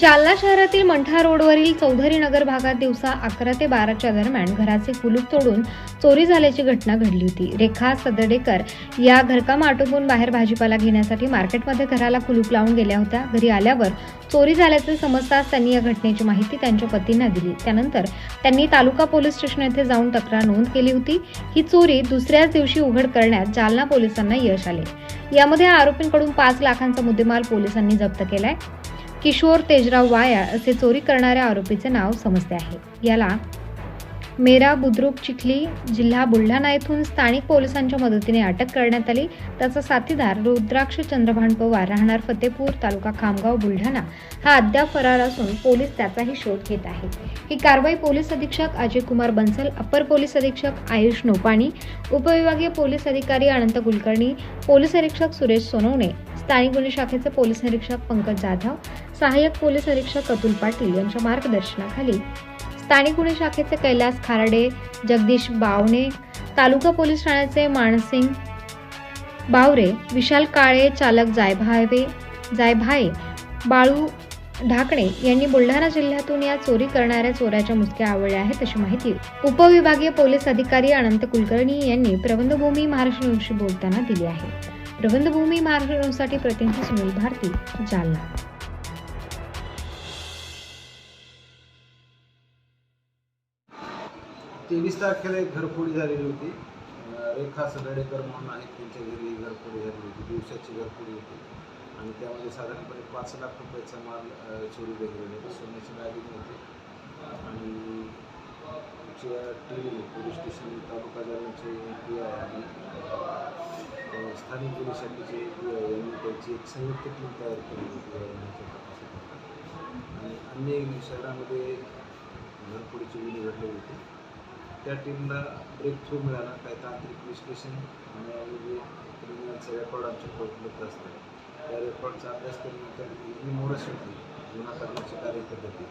जालना शहरातील मंठा रोडवरील चौधरी नगर भागात दिवसा अकरा ते बाराच्या दरम्यान घराचे कुलूप तोडून चोरी झाल्याची घटना घडली होती. रेखा सदडेकर या घरकाम आटोपून बाहेर भाजीपाला घेण्यासाठी मार्केटमध्ये घराला कुलूप लावून गेल्या होत्या. घरी आल्यावर चोरी झाल्याचे समजताच त्यांनी या घटनेची माहिती त्यांच्या पतींना दिली. त्यानंतर त्यांनी तालुका पोलीस स्टेशन येथे जाऊन तक्रार नोंद केली होती. ही चोरी दुसऱ्याच दिवशी उघड करण्यात जालना पोलिसांना यश आले. यामध्ये आरोपींकडून पाच लाखांचा मुद्देमाल पोलिसांनी जप्त केलाय. किशोर तेजराव वाया असे चोरी करणाऱ्या आरोपीचे नाव समजते आहे. याला मेरा बुद्रुक चिखली जिल्हा बुलढाणा येथून स्थानिक पोलिसांच्या मदतीने अटक करण्यात आली. त्याचा साथीदार रुद्राक्ष चंद्रभान पवार राहणार फतेपूर तालुका खामगाव बुलढाणा. हा अद्याप फरार असून पोलीस त्याचाही शोध घेत आहे. ही कारवाई पोलीस अधीक्षक अजय कुमार बन्सल अप्पर पोलीस अधीक्षक आयुष नोपाणी उपविभागीय पोलीस अधिकारी अनंत कुलकर्णी पोलीस अधीक्षक सुरेश सोनवणे स्थानिक गुन्हे शाखेचे पोलीस निरीक्षक पंकज जाधव सहाय्यक पोलीस निरीक्षक अतुल पाटील यांच्या मार्गदर्शनाखाली. स्थानिक गुन्हे शाखेचे कैलास खारडे जगदीश बावणे तालुका पोलीस ठाण्याचे मानसिंग बावरे विशाल काळे चालक जायभावे जायभाये बाळू ढाकणे यांनी बुलढाणा जिल्ह्यातून या चोरी करणाऱ्या चोराच्या मुसक्या आवडल्या आहेत अशी माहिती उपविभागीय पोलीस अधिकारी अनंत कुलकर्णी यांनी प्रबंधभूमी महाराष्ट्र न्यूजशी बोलताना दिली आहे. प्रबंधभूमी महाराष्ट्र प्रतिनिधी सुनील भारती जालना. तेवीस तारखेला एक घरफोडी झालेली होती. रेखा सदडेकर म्हणून आहेत त्यांच्या घरी घरफोडी झालेली होती. दिवसाची घरफोडी होती. आणि त्यामध्ये साधारणपणे पाच लाख रुपयाचा माल चोरी गेलेला होता. सोन्याची दागिने होते आणि आमच्या टी पोलीस स्टेशन तालुका जालन्याचे पी आय आणि स्थानिक पोलिसांनी जे यांनी त्यांची एक संयुक्त टीम तयार केली होती आणि अन्य शहरामध्ये घरफोडीची गुन्हे घडले होते. त्या टीमला ब्रेक थ्रू मिळाला काही तांत्रिक विश्लेषण आणि जे क्रिमिनलचे रेकॉर्ड आमच्याकडे उपलब्ध असतात त्या रेकॉर्डचा अभ्यास केल्यानंतर ही मोडस होती जुना करण्याची कार्यपद्धती.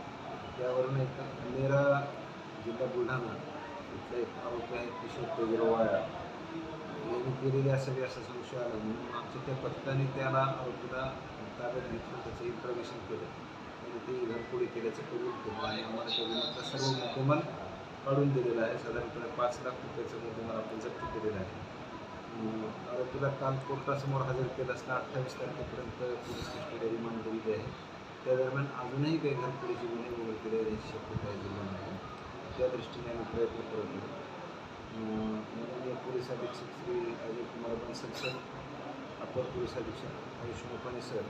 त्यावरून एक नेरा जिल्हा बुलढाणा इथला एक आरोपी आहे किशोर तेजरवाया यांनी केलेली असावी असा संशय आला म्हणून आमच्या त्या पथकाने त्याला आरोपीला ताब्यात घेतलं त्याचं इन्फॉर्मेशन केलं. आणि ते घरफोडी केल्याचं कबूल केलं. आणि आम्हाला त्या गुन्ह्याचा सर्व मुद्देमाल काढून दिलेला आहे. साधारणपणे पाच लाख रुपयाचं मुद्देमाल आपण जप्त केलेलं आहे. आरोपीला काल कोर्टासमोर हजर केलं असता अठ्ठावीस तारखेपर्यंत पोलीस कस्टडी रिमांड दिलेली आहे. त्या दरम्यान अजूनही काही घरफोडीचे गुन्हे वगैरे याची शक्यता आहे जिल्ह्यामध्ये त्या दृष्टीने आम्ही प्रयत्न करत आहोत. माननीय पोलीस अधीक्षक श्री अजय कुमार बन्सल सर अपर पोलीस अधीक्षक आयुष मोपाने सर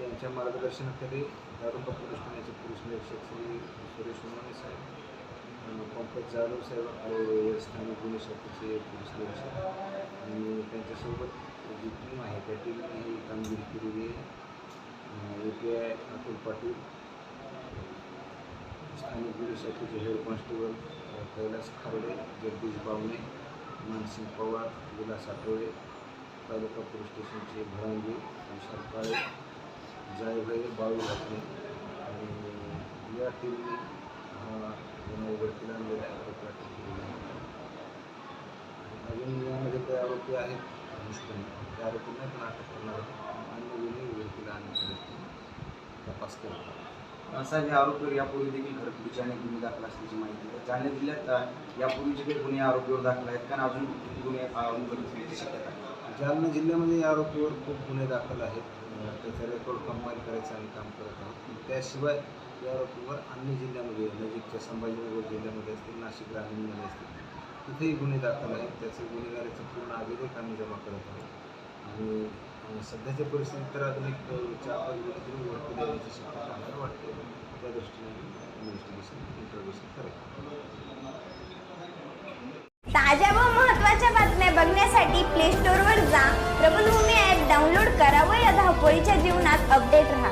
यांच्या मार्गदर्शनाखाली तालुका पोलीस ठाण्याचे पोलीस निरीक्षक श्री सुरेश मोने साहेब पंकज जाधव साहेब आणि स्थानिक गुन्हे शाखेचे पोलीस निरीक्षक आणि त्यांच्यासोबत जी टीम आहे त्या टीमने ही कामगिरी केलेली आहे. A P I Atul Patil स्थानिक गुरुसाठीचे head constable Kailas Kharde Jagdish Bawane Mansing Pawar Vilas Athawade taluka police स्टेशनचे भरांगी विशाल काळे जायभाई बाळू घातले आणि या टीमने हा गुन्हा उघडकीला आणलेला आहे. आणि अजून यामध्ये काही आरोपी आहेत. त्या आरोपींना पण अटक करणार आणि अन्य गुन्हे उघडकीला आणण्याचा तपास करत साहेब या आरोपीवर यापूर्वी देखील घरफोडीचे अनेक गुन्हे दाखल असल्याची माहिती आहे. जालना जिल्ह्यात यापूर्वीचे काही गुन्हे आरोपीवर दाखल आहेत कारण अजून गुन्हे अ, उघडकीस शक्यता जालना जिल्ह्यामध्ये या आरोपीवर खूप गुन्हे दाखल आहेत. त्याचा रेकॉर्ड कंबाईन करायचं आम्ही काम करत आहोत. त्याशिवाय या आरोपीवर अन्य जिल्ह्यामध्ये नजीकच्या संभाजीनगर जिल्ह्यामध्ये असतील नाशिक ग्रामीणमध्ये असतील तिथेही गुन्हे दाखल आहेत. त्याचे गुन्हेगारीचं पूर्ण अभिलेख आम्ही जमा करत आहोत. आणि सध्याच्या परिस्थितीत तर अजून एक अं, चार पाच गुन्हे तरी उघडकीला शक्यता आम्हाला वाटते त्या दृष्टीने इन्व्हेस्टिगेशन इंट्रोगेशन करेल ताज्या व महत्त्वाच्या बातम्या बघण्यासाठी प्ले स्टोअरवर जा. प्रबलभूमी ॲप डाउनलोड करा व या धावपळीच्या जीवनात अपडेट राहा.